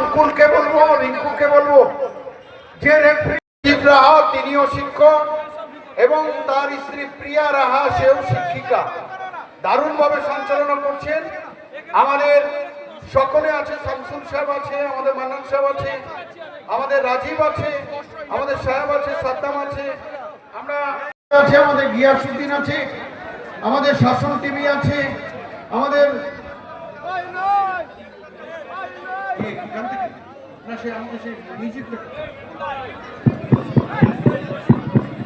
মুকুলকে বলব, রিঙ্কুকে বলব, যে রেফারি রাহা, তিনিও শিক্ষক, এবং তার স্ত্রী প্রিয়া রাহা, সেও শিক্ষিকা। দারুণভাবে সঞ্চালনা করছেন। আমাদের সকলে আছে, শামসুল সাহেব আছে, আমাদের মান্নান সাহেব আছে, আমাদের রাজীব আছে, আমাদের সাহেব আছে, সাদ্দাম আছে, আমরা আছে, আমাদের গিয়াসুদ্দিন আছে, আমাদের শাসন টিভি আছে, আমাদের এই, থেকে? না, সে আমাদের সেই music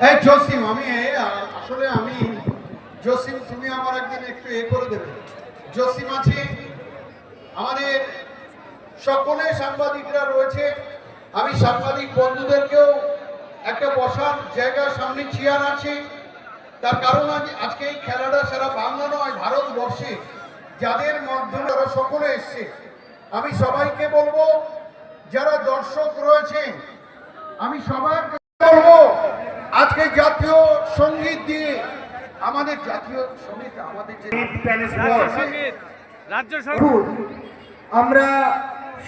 এই জসিম আমি আসলে আমি জসিম তুমি আমার একদিন একটু এ করে দেবে। জসিম আছে। আমাদের সকলে সাংবাদিকরা রয়েছে। আমি সাংবাদিক বন্ধুদেরকেও একটা বসার জায়গা সামনে চেয়ার আছে। তার কারণ আজ আজকে এই খেলাটা সারা বাংলা নয় ভারতবর্ষে। যাদের মাধ্যমে তারা সকলে এসছে। আমি সবাইকে বলব যারা দর্শক রয়েছে আমি সবার বলব আজকে জাতীয় সংগীত দিয়ে আমাদের জাতীয় সংগীত আমাদের যে রাজ্য আমরা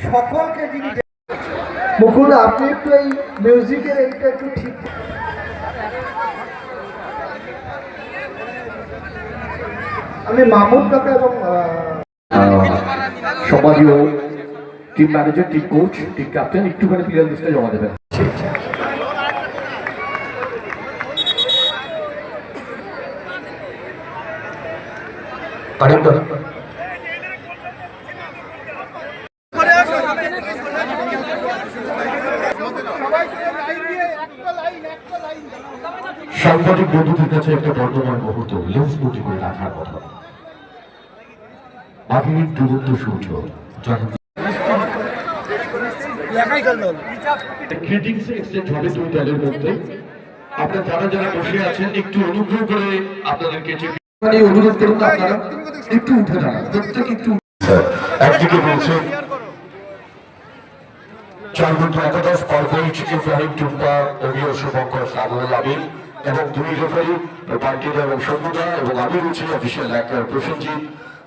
সকলকে যিনি মুকুল আপনি একটু এই মিউজিকের এইটা একটু ঠিক। আমি মামুদ কাকা এবং আহ, সমাজীয় team manager team coach team captain একটুখানি প্লেয়ার জমা দেবেন। সাংবাদিক বন্ধুদের কাছে একটা বর্তমান মুহূর্ত লেন্স বুটি করে রাখার কথা। আধুনিক দুরন্ত সূর্য গ্রিটিংস এক্সচেঞ্জ হবে। দুই দলের মধ্যে। আপনারা যারা যারা বসে আছেন একটু অনুগ্রহ করে আপনাদেরকে অনুরোধ করুন আপনারা। একটু উঠে দাঁড়ান প্রত্যেক একটু একদিকে বলছেন চার একাদশ কর্পোরেট ইব্রাহিম টুম্পা অভিয় শুভঙ্কর সাবুল আমিন এবং দুই রেফারি এবং সন্ধ্যা এবং আমি রয়েছি অফিসিয়াল অ্যাক্টর প্রসেনজিৎ।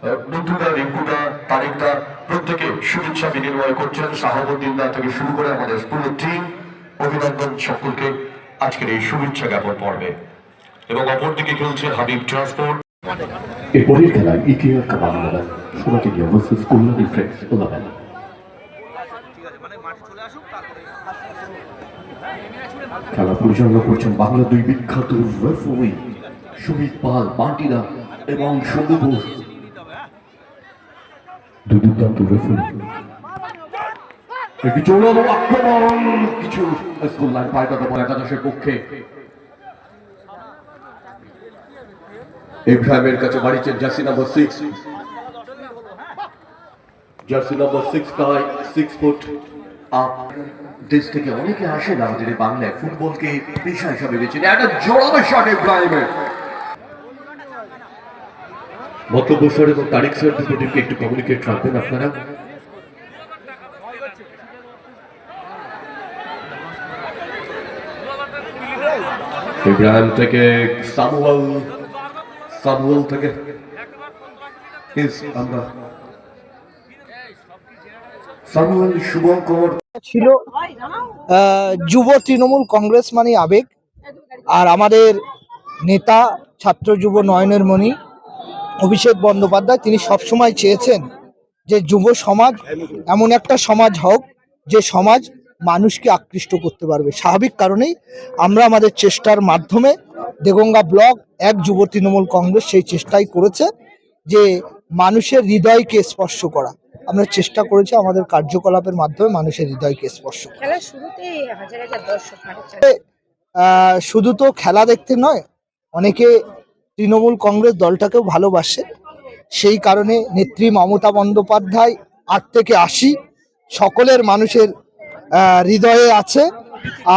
নতুনদা রিঙ্কুদা তারিকদা প্রত্যেকে শুভেচ্ছা বিনিময় করছেন। শাহাবুদ্দিন দা থেকে শুরু করে আমাদের পুরো টিম অভিনন্দন সকলকে আজকের এই শুভেচ্ছা জ্ঞাপন পর্বে। এবং অপরদিকে খেলছে হাবিব ট্রান্সপোর্ট এরপরের খেলায় ইকেআর কাবাংলা সোনাকে নিয়ে ভার্সেস কল্যাণী ফ্রেন্ডস ওলাবেন খেলা পরিচালনা করছেন বাংলা দুই বিখ্যাত রেফারি সুমিত পাল পান্টিদা এবং শম্ভু ঘোষ। দুর্দান্ত রেফারি একটি আক্রমণ, কিছু একাদশের পক্ষে। ইব্রাহিমের কাছে বাড়িছেন jersey number six jersey number six guy six foot up দেশ থেকে অনেকে আসেন আমাদের এই বাংলায় ফুটবলকে পেশা হিসাবে বেছে নেয়। একটা জোরালো শট ইব্রাহিমের। বক্তব্য স্যার এবং তারিক স্যার দুটো টিমকে একটু কমিউনিকেট রাখবেন আপনারা। ইব্রাহিম থেকে সামুয়াল সামুয়াল থেকে আমরা ছিল যুব তৃণমূল কংগ্রেস মানে আবেগ, আর আমাদের নেতা, ছাত্র যুব নয়নের মণি অভিষেক বন্দ্যোপাধ্যায় তিনি সবসময় চেয়েছেন যে যুব সমাজ এমন একটা সমাজ হোক যে সমাজ মানুষকে আকৃষ্ট করতে পারবে। স্বাভাবিক কারণেই আমরা আমাদের চেষ্টার মাধ্যমে দেগঙ্গা ব্লক এক যুব তৃণমূল কংগ্রেস সেই চেষ্টাই করেছে যে মানুষের হৃদয়কে স্পর্শ করা। আমরা চেষ্টা করেছি আমাদের কার্যকলাপের মাধ্যমে মানুষের হৃদয়কে স্পর্শ শুধু তো খেলা দেখতে নয় অনেকে তৃণমূল কংগ্রেস দলটাকেও ভালোবাসে। সেই কারণে নেত্রী মমতা বন্দ্যোপাধ্যায় আট থেকে আশি সকলের মানুষের হৃদয়ে আছে।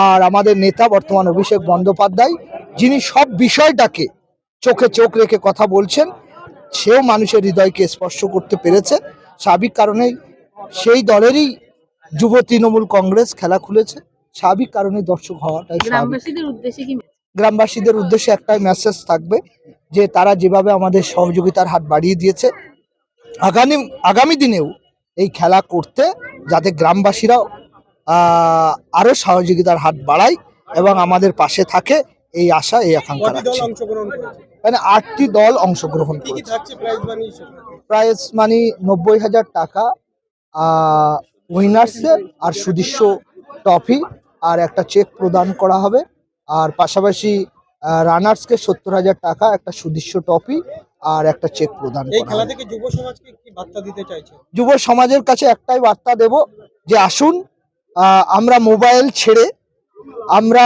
আর আমাদের নেতা বর্তমান অভিষেক বন্দ্যোপাধ্যায় যিনি সব বিষয়টাকে চোখে চোখ রেখে কথা বলছেন সেও মানুষের হৃদয়কে স্পর্শ করতে পেরেছে। স্বাভাবিক কারণেই সেই দলেরই যুব তৃণমূল কংগ্রেস খেলা খুলেছে। স্বাভাবিক কারণে দর্শক হওয়াটাই গ্রামবাসীদের উদ্দেশ্যে গ্রামবাসীদের উদ্দেশ্যে একটাই মেসেজ থাকবে যে তারা যেভাবে আমাদের সহযোগিতার হাত বাড়িয়ে দিয়েছে আগামী আগামী দিনেও এই খেলা করতে যাতে গ্রামবাসীরাও আরও সহযোগিতার হাত বাড়ায় এবং আমাদের পাশে থাকে এই আশা এই আকাঙ্ক্ষা রাখছি। মানে আটটি দল অংশগ্রহণ করেছে। মানি প্রাইজ মানি নব্বই হাজার টাকা উইনার্সের আর সুদৃশ্য ট্রফি আর একটা চেক প্রদান করা হবে। আর পাশাপাশি রানার্সকে সত্তর হাজার টাকা একটা সুদৃশ্য ট্রফি আর একটা চেক প্রদান এই খেলা থেকে যুব সমাজকে কি বার্তা দিতে চাইছে যুব সমাজের কাছে একটাই বার্তা দেব যে আসুন আমরা মোবাইল ছেড়ে আমরা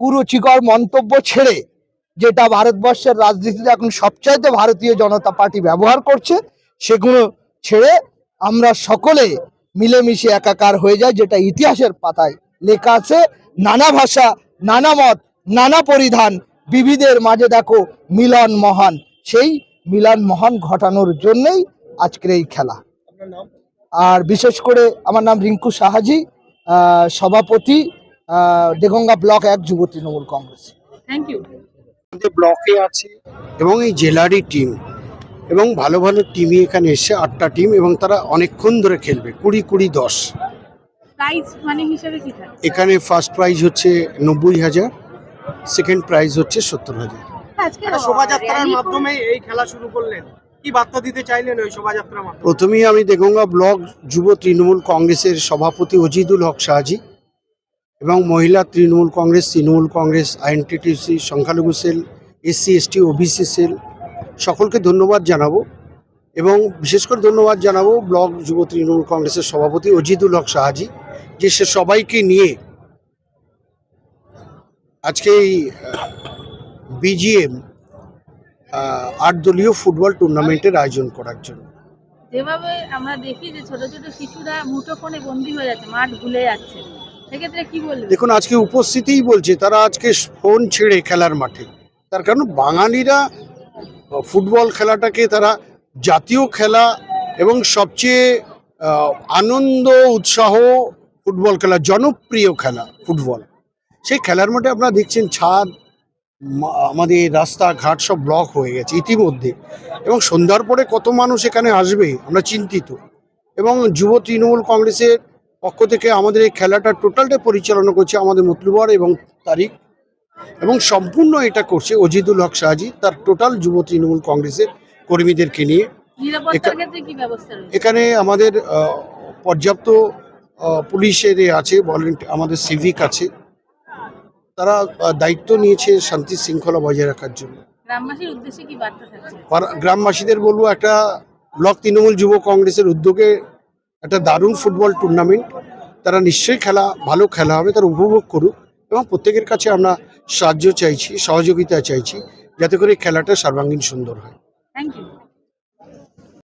কুরুচিকর মন্তব্য ছেড়ে যেটা ভারতবর্ষের রাজনীতিতে এখন সবচাইতে ভারতীয় জনতা পার্টি ব্যবহার করছে সেগুলো ছেড়ে আমরা সকলে মিলেমিশে একাকার হয়ে যায় যেটা ইতিহাসের পাতায় লেখা আছে নানা ভাষা নানা মত নানা পরিধান বিবিধের মাঝে দেখো মিলন মহান। সেই মিলন মহান ঘটানোর জন্যই আজকের এই খেলা। আর বিশেষ করে আমার নাম রিঙ্কু সাহাজি সভাপতি দেগঙ্গা ব্লক এক যুব তৃণমূল কংগ্রেস। থ্যাংক ইউ আমাদের ব্লকে আছে এবং এই জেলারই টিম এবং ভালো ভালো টিমই এখানে এসে আটটা টিম এবং তারা অনেকক্ষণ ধরে খেলবে কুড়ি কুড়ি দশ। প্রাইস মানে হিসাবে কি এখানে ফার্স্ট প্রাইজ হচ্ছে নব্বই হাজার। সেকেন্ড প্রাইজ হচ্ছে সত্তর হাজার। শোভাযাত্রার মাধ্যমে এই খেলা শুরু করলেন। কি বার্তা দিতে চাইলেন ওই শোভাযাত্রার মাধ্যমে? প্রথমেই আমি দেগঙ্গা ব্লক যুব তৃণমূল কংগ্রেসের সভাপতি অজিদুল হক শাহজি এবং মহিলা তৃণমূল কংগ্রেস তৃণমূল কংগ্রেস আইএনটিটিসি সংখ্যালঘু cell SC ST OBC cell সকলকে ধন্যবাদ জানাব এবং বিশেষ করে ধন্যবাদ জানাব ব্লক যুব তৃণমূল কংগ্রেসের সভাপতি অজিদুল হক শাহজি যে সে সবাইকে নিয়ে আজকে এই বিজিএম আট দলীয় ফুটবল টুর্নামেন্টের আয়োজন করার জন্য। যেভাবে আমরা দেখি যে ছোট ছোট শিশুরা মুঠো ফোনে বন্দি হয়ে যাচ্ছে মাঠ ভুলে যাচ্ছে। সেক্ষেত্রে কি বলবেন দেখুন আজকে উপস্থিতিই বলছে তারা আজকে ফোন ছেড়ে খেলার মাঠে। তার কারণ বাঙালিরা ফুটবল খেলাটাকে তারা জাতীয় খেলা এবং সবচেয়ে আনন্দ উৎসাহ ফুটবল খেলা জনপ্রিয় খেলা ফুটবল। সেই খেলার মাঠে আপনারা দেখছেন ছাদ আমাদের রাস্তাঘাট সব ব্লক হয়ে গেছে ইতিমধ্যে। এবং সন্ধ্যার পরে কত মানুষ এখানে আসবে আমরা চিন্তিত। এবং যুব তৃণমূল কংগ্রেসের পক্ষ থেকে আমাদের এই খেলাটা টোটালটা পরিচালনা করছে আমাদের মতলুবর এবং তারিক। এবং সম্পূর্ণ এটা করছে অজিদুল হক শাহজি তার টোটাল যুব তৃণমূল কংগ্রেসের কর্মীদেরকে নিয়ে। এখানে আমাদের পর্যাপ্ত পুলিশের আছে ভলেন্টি আমাদের সিভিক আছে। তারা দায়িত্ব নিয়েছে শান্তি শৃঙ্খলা বজায় রাখার জন্য। গ্রামবাসীদের বলব একটা ব্লক তৃণমূল যুব কংগ্রেসের উদ্যোগে একটা দারুণ ফুটবল টুর্নামেন্ট। তারা নিশ্চয়ই খেলা ভালো খেলা হবে তারা উপভোগ করুক এবং প্রত্যেকের কাছে আমরা সাহায্য চাইছি সহযোগিতা চাইছি যাতে করে খেলাটা সর্বাঙ্গীন সুন্দর হয়। Thank you